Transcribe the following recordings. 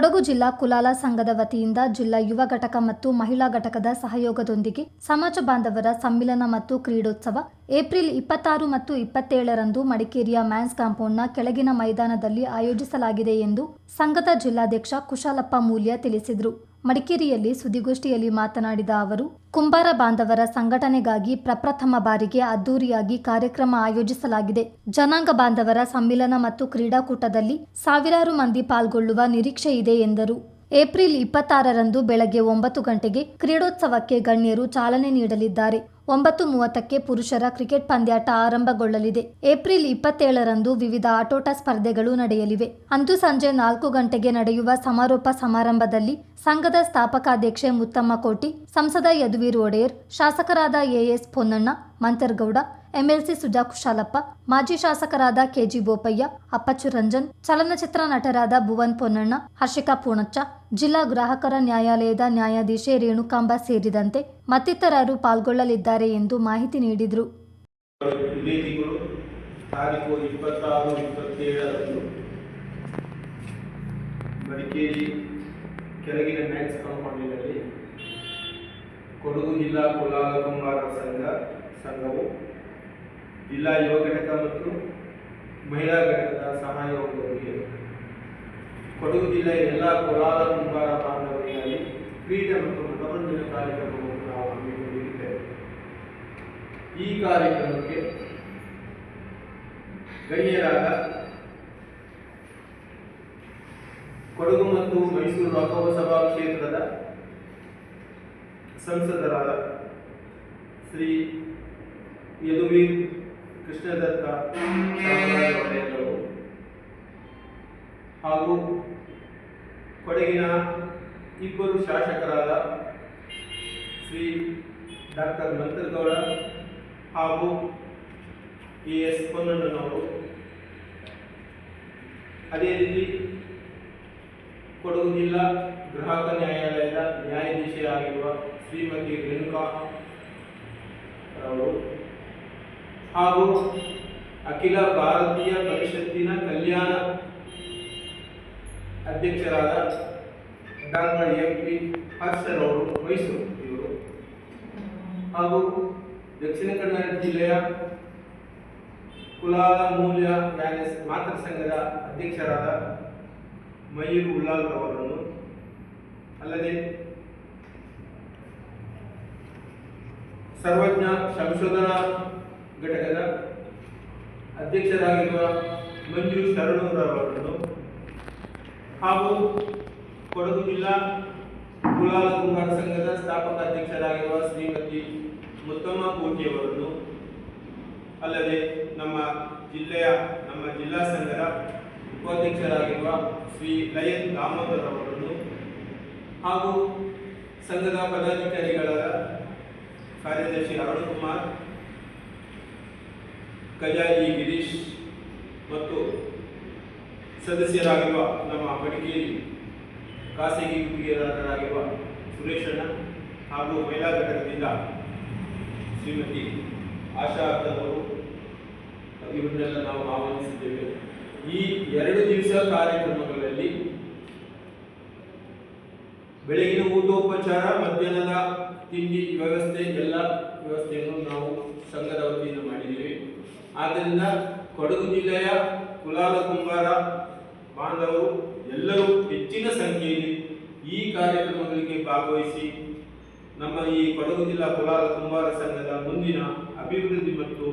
ಕೊಡಗು ಜಿಲ್ಲಾ ಕುಲಾಲ ಸಂಘದ ವತಿಯಿಂದ ಜಿಲ್ಲಾ ಯುವ ಘಟಕ ಮತ್ತು ಮಹಿಳಾ ಘಟಕದ ಸಹಯೋಗದೊಂದಿಗೆ ಸಮಾಜ ಬಾಂಧವರ ಸಮ್ಮಿಲನ ಮತ್ತು ಕ್ರೀಡೋತ್ಸವ ಏಪ್ರಿಲ್ ಇಪ್ಪತ್ತಾರು ಮತ್ತು ಇಪ್ಪತ್ತೇಳರಂದು ಮಡಿಕೇರಿಯ ಮ್ಯಾನ್ಸ್ ಕಾಂಪೌಂಡ್ನ ಕೆಳಗಿನ ಮೈದಾನದಲ್ಲಿ ಆಯೋಜಿಸಲಾಗಿದೆ ಎಂದು ಸಂಘದ ಜಿಲ್ಲಾಧ್ಯಕ್ಷ ಕುಶಾಲಪ್ಪ ಮೂಲ್ಯ ತಿಳಿಸಿದರು. ಮಡಿಕೇರಿಯಲ್ಲಿ ಸುದ್ದಿಗೋಷ್ಠಿಯಲ್ಲಿ ಮಾತನಾಡಿದ ಅವರು, ಕುಂಬಾರ ಬಾಂಧವರ ಸಂಘಟನೆಗಾಗಿ ಪ್ರಪ್ರಥಮ ಬಾರಿಗೆ ಅದ್ದೂರಿಯಾಗಿ ಕಾರ್ಯಕ್ರಮ ಆಯೋಜಿಸಲಾಗಿದೆ. ಜನಾಂಗ ಬಾಂಧವರ ಸಮ್ಮಿಲನ ಮತ್ತು ಕ್ರೀಡಾಕೂಟದಲ್ಲಿ ಸಾವಿರಾರು ಮಂದಿ ಪಾಲ್ಗೊಳ್ಳುವ ನಿರೀಕ್ಷೆ ಇದೆ ಎಂದರು. ಏಪ್ರಿಲ್ ಇಪ್ಪತ್ತಾರರಂದು ಬೆಳಗ್ಗೆ ಒಂಬತ್ತು ಗಂಟೆಗೆ ಕ್ರೀಡೋತ್ಸವಕ್ಕೆ ಗಣ್ಯರು ಚಾಲನೆ ನೀಡಲಿದ್ದಾರೆ. ಒಂಬತ್ತು ಮೂವತ್ತಕ್ಕೆ ಪುರುಷರ ಕ್ರಿಕೆಟ್ ಪಂದ್ಯಾಟ ಆರಂಭಗೊಳ್ಳಲಿದೆ. ಏಪ್ರಿಲ್ ಇಪ್ಪತ್ತೇಳರಂದು ವಿವಿಧ ಆಟೋಟ ಸ್ಪರ್ಧೆಗಳು ನಡೆಯಲಿವೆ. ಅಂದು ಸಂಜೆ ನಾಲ್ಕು ಗಂಟೆಗೆ ನಡೆಯುವ ಸಮಾರೋಪ ಸಮಾರಂಭದಲ್ಲಿ ಸಂಘದ ಸ್ಥಾಪಕಾಧ್ಯಕ್ಷೆ ಮುತ್ತಮ್ಮ ಕೋಟಿ, ಸಂಸದ ಯದುವೀರ್ ಒಡೆಯರ್, ಶಾಸಕರಾದ A S Ponnanna, Mantar Gowda MLC Suja Kushalappa, ಮಾಜಿ ಶಾಸಕರಾದ ಕೆಜಿ ಬೋಪಯ್ಯ, ಅಪ್ಪಚ್ಚು ರಂಜನ್, ಚಲನಚಿತ್ರ ನಟರಾದ ಭುವನ್ ಪೊನ್ನಣ್ಣ, ಹರ್ಷಿಕಾ ಪೂಣಚ್ಚ, ಜಿಲ್ಲಾ ಗ್ರಾಹಕರ ನ್ಯಾಯಾಲಯದ ನ್ಯಾಯಾಧೀಶೆ ರೇಣುಕಾಂಬ ಸೇರಿದಂತೆ ಮತ್ತಿತರರು ಪಾಲ್ಗೊಳ್ಳಲಿದ್ದಾರೆ ಎಂದು ಮಾಹಿತಿ ನೀಡಿದರು. ಕೊಡಗು ಜಿಲ್ಲಾ ಕುಲಾಲ ಕುಂಬಾರ ಸಂಘ, ಸಂಘವು ಜಿಲ್ಲಾ ಯುವ ಘಟಕ ಮತ್ತು ಮಹಿಳಾ ಘಟಕದ ಸಹಯೋಗದೊಂದಿಗೆ ಕೊಡಗು ಜಿಲ್ಲೆಯ ಎಲ್ಲ ಕೋಲಾರ ಕುಂಬಾರ ಬಾಂಧವರಿಗಾಗಿ ಕ್ರೀಡೆ ಮತ್ತು ಮನೋರಂಜನೆ ಕಾರ್ಯಕ್ರಮವನ್ನು ನಾವು ಹಮ್ಮಿಕೊಂಡಿದ್ದೇವೆ ಈ ಕಾರ್ಯಕ್ರಮಕ್ಕೆ ಗಣ್ಯರಾದ ಕೊಡಗು ಮತ್ತು ಮೈಸೂರು ಲೋಕಸಭಾ ಕ್ಷೇತ್ರದ ಸಂಸದರಾದ ಶ್ರೀ ಯದುವೀರ್ ಕೃಷ್ಣದತ್ತ ಒಡೆಯರವರು ಹಾಗೂ ಕೊಡಗಿನ ಇಬ್ಬರು ಶಾಸಕರಾದ ಶ್ರೀ ಡಾಕ್ಟರ್ ಮಂತ್ರಗೌಡ ಹಾಗೂ ಎ ಎಸ್ ಪೊನ್ನಣ್ಣನವರು. ಅದೇ ರೀತಿ ಕೊಡಗು ಜಿಲ್ಲಾ ಗ್ರಾಹಕ ನ್ಯಾಯಾಲಯದ ನ್ಯಾಯಾಧೀಶರಾಗಿರುವ ಶ್ರೀಮತಿ ರೇಣುಕಾ ರವರು. ಹಾಗೂ ಅಖಿಲ ಭಾರತೀಯ ಪರಿಷತ್ತಿನ ಕಲ್ಯಾಣ ಅಧ್ಯಕ್ಷರಾದ ಡಾಕ್ಟರ್ ಎಂ ಪಿ ಹರ್ಷರವರು, ಮೈಸೂರು ಇವರು. ಹಾಗೂ ದಕ್ಷಿಣ ಕನ್ನಡ ಜಿಲ್ಲೆಯ ಕುಲಾಲ ಮೂಲ್ಯ ಪ್ಯಾಲೆಸ್ ಮಾತೃ ಸಂಘದ ಅಧ್ಯಕ್ಷರಾದ ಮಯೂರ್ ಉಲ್ಲಾಲ್ ಅವರನ್ನು. ಅಲ್ಲದೆ ಸರ್ವಜ್ಞ ಸಂಶೋಧನಾ ಘಟಕದ ಅಧ್ಯಕ್ಷರಾಗಿರುವ ಮಂಜು ಶರಣೂರವರನ್ನು ಹಾಗೂ ಕೊಡಗು ಜಿಲ್ಲಾ ಕುಲಾಲ ಕುಮಾರ್ ಸಂಘದ ಸ್ಥಾಪಕ ಅಧ್ಯಕ್ಷರಾಗಿರುವ ಶ್ರೀಮತಿ ಮುತ್ತಮ್ಮ ಕೋಟಿಯವರನ್ನು ಅಲ್ಲದೆ ನಮ್ಮ ಜಿಲ್ಲೆಯ, ನಮ್ಮ ಜಿಲ್ಲಾ ಸಂಘದ ಉಪಾಧ್ಯಕ್ಷರಾಗಿರುವ ಶ್ರೀ ಲಯನ್ ದಾಮೋದರ್ ಅವರನ್ನು ಹಾಗೂ ಸಂಘದ ಪದಾಧಿಕಾರಿಗಳ ಕಾರ್ಯದರ್ಶಿ ಅರುಣ್ ಕುಮಾರ್ ಕಜಾಯಿ ಗಿರೀಶ್ ಮತ್ತು ಸದಸ್ಯರಾಗಿರುವ ನಮ್ಮ ಮಡಿಕೇರಿ ಖಾಸಗಿ ಗುತ್ತಿಗೆದಾರರಾಗಿರುವ ಸುರೇಶಣ್ಣ ಹಾಗೂ ಮಹಿಳಾ ಘಟಕದಿಂದ ಶ್ರೀಮತಿ ಆಶಾ ಅವರು ಇವರನ್ನೆಲ್ಲ ನಾವು ಆಹ್ವಾನಿಸಿದ್ದೇವೆ. ಈ ಎರಡು ದಿವಸ ಕಾರ್ಯಕ್ರಮಗಳಲ್ಲಿ ಬೆಳಗಿನ ಊಟೋಪಚಾರ, ಮಧ್ಯಾಹ್ನದ ತಿಂಡಿ ವ್ಯವಸ್ಥೆ, ಎಲ್ಲ ವ್ಯವಸ್ಥೆಯನ್ನು ನಾವು ಸಂಘದ ವತಿಯಿಂದ ಮಾಡಿದ್ದೇವೆ. ಆದ್ದರಿಂದ ಕೊಡಗು ಜಿಲ್ಲೆಯ ಕುಲಾಲ ಕುಂಬಾರ ಬಾಂಧವರು ಎಲ್ಲರೂ ಹೆಚ್ಚಿನ ಸಂಖ್ಯೆಯಲ್ಲಿ ಈ ಕಾರ್ಯಕ್ರಮಗಳಿಗೆ ಭಾಗವಹಿಸಿ ನಮ್ಮ ಈ ಕೊಡಗು ಜಿಲ್ಲಾ ಕುಲಾಲ ಕುಂಬಾರ ಸಂಘದ ಮುಂದಿನ ಅಭಿವೃದ್ಧಿ ಮತ್ತು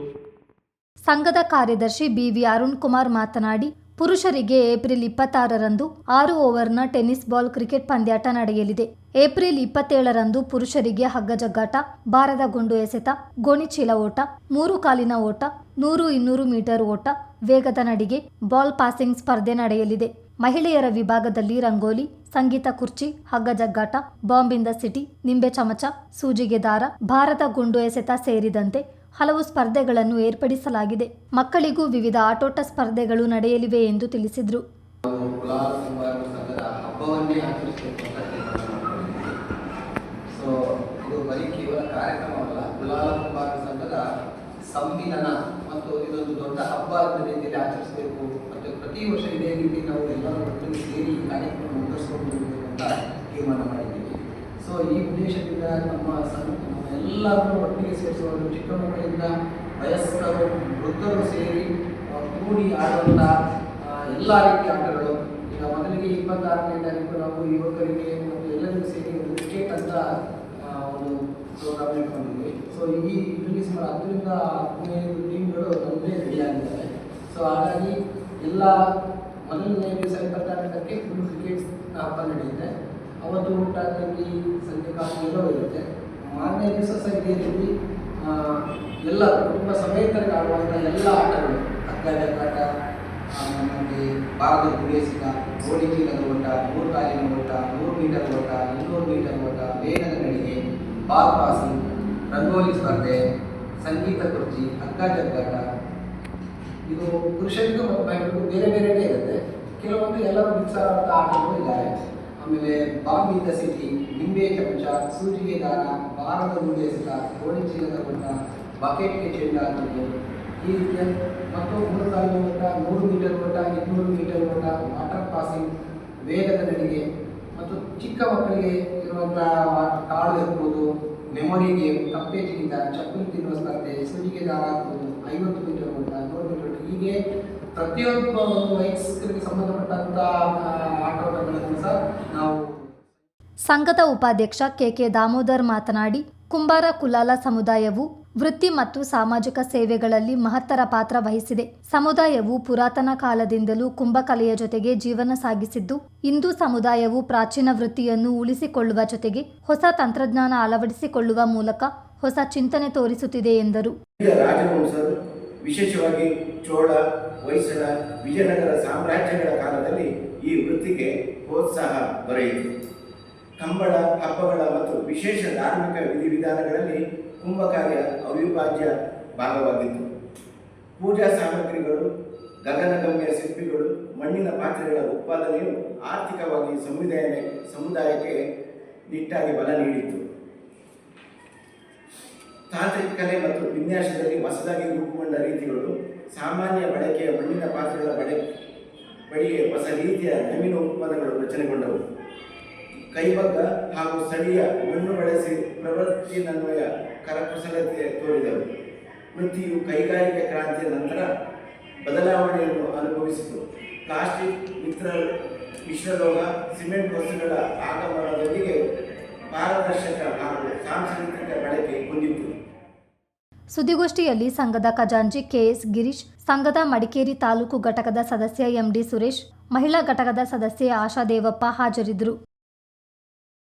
ಸಂಘದ ಕಾರ್ಯದರ್ಶಿ ಬಿವಿ ಅರುಣ್ ಕುಮಾರ್ ಮಾತನಾಡಿ ಪುರುಷರಿಗೆ ಏಪ್ರಿಲ್ ಇಪ್ಪತ್ತಾರರಂದು ಆರು ಓವರ್ನ ಟೆನಿಸ್ ಬಾಲ್ ಕ್ರಿಕೆಟ್ ಪಂದ್ಯಾಟ ನಡೆಯಲಿದೆ. ಏಪ್ರಿಲ್ ಇಪ್ಪತ್ತೇಳರಂದು ಪುರುಷರಿಗೆ ಹಗ್ಗ ಜಗ್ಗಾಟ, ಭಾರದ ಗುಂಡು ಎಸೆತ ಗೋಣಿಚೀಲ ಓಟ, ಮೂರು ಕಾಲಿನ ಓಟ, ನೂರು ಇನ್ನೂರು ಮೀಟರ್ ಓಟ, ವೇಗದ ನಡಿಗೆ, ಬಾಲ್ ಪಾಸಿಂಗ್ ಸ್ಪರ್ಧೆ ನಡೆಯಲಿದೆ. ಮಹಿಳೆಯರ ವಿಭಾಗದಲ್ಲಿ ರಂಗೋಲಿ, ಸಂಗೀತ ಕುರ್ಚಿ, ಹಗ್ಗ ಜಗ್ಗಾಟ, ಬಾಂಬಿಂದ ಸಿಟಿ, ನಿಂಬೆ ಚಮಚ, ಸೂಜಿಗೆ ದಾರ, ಭಾರದ ಗುಂಡು ಎಸೆತ ಸೇರಿದಂತೆ ಹಲವು ಸ್ಪರ್ಧೆಗಳನ್ನು ಏರ್ಪಡಿಸಲಾಗಿದೆ. ಮಕ್ಕಳಿಗೂ ವಿವಿಧ ಆಟೋಟ ಸ್ಪರ್ಧೆಗಳು ನಡೆಯಲಿವೆ ಎಂದು ತಿಳಿಸಿದರು. ಸಂವಿಧಾನ ಮತ್ತು ಇದೊಂದು ದೊಡ್ಡ ಹಬ್ಬ ರೀತಿಯಲ್ಲಿ ಆಚರಿಸಬೇಕು. ಮತ್ತು ಪ್ರತಿ ವರ್ಷ ಇದೇ ರೀತಿ ನಾವು ಎಲ್ಲರೂ ಸೇರಿ ಈ ಕಾರ್ಯಕ್ರಮವನ್ನು ಮುಂದುವರಿಸ್ಕೊಂಡು ಹೋಗಬೇಕು ಅಂತ ತೀರ್ಮಾನ ಮಾಡಿದ್ದೀವಿ ಸೊ ಈ ಉದ್ದೇಶದಿಂದ ನಮ್ಮ ಎಲ್ಲರೂ ಒಟ್ಟಿಗೆ ಸೇರಿಸುವ ಒಂದು ಚಿಕ್ಕ ಮಕ್ಕಳಿಂದ ವಯಸ್ಕರು, ವೃದ್ಧರು ಸೇರಿ ಕೂಡಿ ಆಡುವಂಥ ಎಲ್ಲ ರೀತಿಯ ಆಟಗಳು. ಈಗ ಮೊದಲಿಗೆ ಇಪ್ಪತ್ತಾರನೇ ತಾರೀಕು ನಾವು ಯುವಕರಿಗೆ ಮತ್ತು ಎಲ್ಲರಿಗೂ ಸೇರಿ ಒಂದು ಕ್ರಿಕೆಟ್ ಅಂತ ಒಂದು ಪ್ರೋಗ್ರಾಮ್ ಇಟ್ಕೊಂಡಿದ್ವಿ. ಸೊ ಈ ಇದರಲ್ಲಿ ಸುಮಾರು ಹತ್ತರಿಂದ ಹದಿನೈದು ಟೀಮ್ಗಳು ನಮ್ಮದೇ ರೆಡಿ ಆಗಿದ್ದಾವೆ ಸೊ ಹಾಗಾಗಿ ಎಲ್ಲ ಮೊದಲನೇ ದಿವಸ ತಾರೀಕು ಫುಲ್ ಕ್ರಿಕೆಟ್ ಹಬ್ಬ ನಡೆಯುತ್ತೆ. ಅವತ್ತು ಊಟ ತಿಂಡಿ ಸಂಜೆ ಕಾಫಿ ಎಲ್ಲವೂ ಇರುತ್ತೆ ಮಾರನೇ ದಿವಸ ರೀತಿ ಎಲ್ಲ ಕುಟುಂಬ ಸಮೇತರಿಗೆ ಆಡುವಂಥ ಎಲ್ಲ ಆಟಗಳು ಹಗ್ಗ ಆಟ ನಮಗೆ ಭಾರತ ಗುಡಿಸಿದ ಗೋಳಿ ಚೀಲದ ಓಟ ಮೂರು ಕಾಲಿನ ಓಟ, ನೂರು ಮೀಟರ್ ಓಟ, ಇನ್ನೂರು ಮೀಟರ್ ಓಟ ವೇಗದ ನಡಿಗೆ ಬಾಲ್ ಪಾಸಿಂಗ್ ರಂಗೋಲಿ ಸ್ಪರ್ಧೆ, ಸಂಗೀತ ಕುರ್ಚಿ ಹಗ್ಗ ಜಗ್ಗಾಟ. ಇದು ಪುರುಷರಿಗೂ ಮತ್ತು ಬೇರೆ ಬೇರೆನೇ ಇರುತ್ತೆ. ಕೆಲವೊಂದು ಎಲ್ಲರೂ ಮಿಕ್ಸ್ ಆಗುವಂಥ ಆಟಗಳು ಇದ್ದಾವೆ ಆಮೇಲೆ ಬಾಂಬಿ ಇನ್ ದ ಸಿಟಿ, ನಿಂಬೆ ಚಮಚ, ಸೂಜಿಗೆ ದಾನ ಭಾರತ ಎಸೆತ ಗೋಣಿ ಚೀಲದ ಬಣ್ಣ ಬಕೆಟ್ಗೆ ಚೆಂಡ ಹಾಕುವುದು ಈ ರೀತಿಯ ಮತ್ತು ಮೂರು ಸಾವಿರ ಓಟ ನೂರು ಮೀಟರ್ ಓಟ ಇನ್ನೂರು ಮೀಟರ್ ಓಟ ವಾಟರ್ ಪಾಸಿಂಗ್ ವೇಗದ ನಡಿಗೆ ಮತ್ತು ಚಿಕ್ಕ ಮಕ್ಕಳಿಗೆ ಇರುವಂಥ ಕಾಳು ಇರ್ಬೋದು ಮೆಮೊರಿ ಗೇಮ್ ಕಪ್ಪೆ ಜಿಗಿತ ಚಪ್ಪಲಿ ತಿನ್ನುವ ಸ್ಪರ್ಧೆ, ಸೂಜಿಗೆ ದಾರ ಆಗ್ಬೋದು, ಐವತ್ತು ಮೀಟರ್ ಓಟ ನೂರು ಮೀಟರ್ ಹೀಗೆ ಪ್ರತಿಯೊಬ್ಬ ವಯಸ್ಕರಿಗೆ ಸಂಬಂಧಪಟ್ಟಂಥ ಆ, ಆಟೋಟಗಳನ್ನು ಸಹ ನಾವು ಸಂಘದ ಉಪಾಧ್ಯಕ್ಷ ಕೆಕೆ ದಾಮೋದರ್ ಮಾತನಾಡಿ ಕುಂಬಾರ ಕುಲಾಲ ಸಮುದಾಯವು ವೃತ್ತಿ ಮತ್ತು ಸಾಮಾಜಿಕ ಸೇವೆಗಳಲ್ಲಿ ಮಹತ್ತರ ಪಾತ್ರ ವಹಿಸಿದೆ. ಸಮುದಾಯವು ಪುರಾತನ ಕಾಲದಿಂದಲೂ ಕುಂಭಕಲೆಯ ಜೊತೆಗೆ ಜೀವನ ಸಾಗಿಸಿದ್ದು ಇಂದು ಸಮುದಾಯವು ಪ್ರಾಚೀನ ವೃತ್ತಿಯನ್ನು ಉಳಿಸಿಕೊಳ್ಳುವ ಜೊತೆಗೆ ಹೊಸ ತಂತ್ರಜ್ಞಾನ ಅಳವಡಿಸಿಕೊಳ್ಳುವ ಮೂಲಕ ಹೊಸ ಚಿಂತನೆ ತೋರಿಸುತ್ತಿದೆ ಎಂದರು. ವಿಶೇಷವಾಗಿ ಚೋಳ ಹೊಯ್ಸಳ ವಿಜಯನಗರ ಸಾಮ್ರಾಜ್ಯಗಳ ಕಾಲದಲ್ಲಿ ಈ ವೃತ್ತಿಗೆ ಪ್ರೋತ್ಸಾಹ ದೊರೆಯಿತು. ಕಂಬಳ, ಹಬ್ಬಗಳ ಮತ್ತು ವಿಶೇಷ ಧಾರ್ಮಿಕ ವಿಧಿವಿಧಾನಗಳಲ್ಲಿ ಕುಂಭಕಾರ್ಯ ಅವಿಭಾಜ್ಯ ಭಾಗವಾಗಿತ್ತು. ಪೂಜಾ ಸಾಮಗ್ರಿಗಳು, ಗಗನಗಮ್ಯ ಶಿಲ್ಪಿಗಳು, ಮಣ್ಣಿನ ಪಾತ್ರೆಗಳ ಉತ್ಪಾದನೆಯು ಆರ್ಥಿಕವಾಗಿ ಸಮುದಾಯ ಸಮುದಾಯಕ್ಕೆ ನಿಟ್ಟಾಗಿ ಬಲ ನೀಡಿತು ತಾಂತ್ರಿಕ ಕಲೆ ಮತ್ತು ವಿನ್ಯಾಸದಲ್ಲಿ ಹೊಸದಾಗಿ ರೂಪುಗೊಂಡ ರೀತಿಗಳು ಸಾಮಾನ್ಯ ಬಳಕೆಯ ಮಣ್ಣಿನ ಪಾತ್ರೆಗಳ ಬಳಕೆ ಬಳಿಗೆ ಹೊಸ ರೀತಿಯ ನವೀನ ಉತ್ಪನ್ನಗಳು ರಚನೆಗೊಂಡವು. ಕೈಬಗ್ಗ ಹಾಗೂ ಸ್ಥಳೀಯ ಮಣ್ಣು ಬಳಸಿ ಪ್ರವೃತ್ತಿನನ್ವಯ ಕರಕುಶಲತೆ ತೋರಿದವು. ವೃತ್ತಿಯು ಕೈಗಾರಿಕೆ ಕ್ರಾಂತಿಯ ನಂತರ ಬದಲಾವಣೆಯನ್ನು ಅನುಭವಿಸಿತು. ಪ್ಲಾಸ್ಟಿಕ್, ಮಿತ್ರ, ಮಿಶ್ರಲೋಹ, ಸಿಮೆಂಟ್ ವಸ್ತುಗಳ ಆಗಮನದೊಂದಿಗೆ ಸುದ್ದಿಗೋಷ್ಠಿಯಲ್ಲಿ ಸಂಘದ ಖಜಾಂಚಿ ಕೆಎಸ್ ಗಿರೀಶ್, ಸಂಘದ ಮಡಿಕೇರಿ ತಾಲೂಕು ಘಟಕದ ಸದಸ್ಯ ಎಂಡಿ ಸುರೇಶ್, ಮಹಿಳಾ ಘಟಕದ ಸದಸ್ಯೆ ಆಶಾ ದೇವಪ್ಪ ಹಾಜರಿದ್ದರು.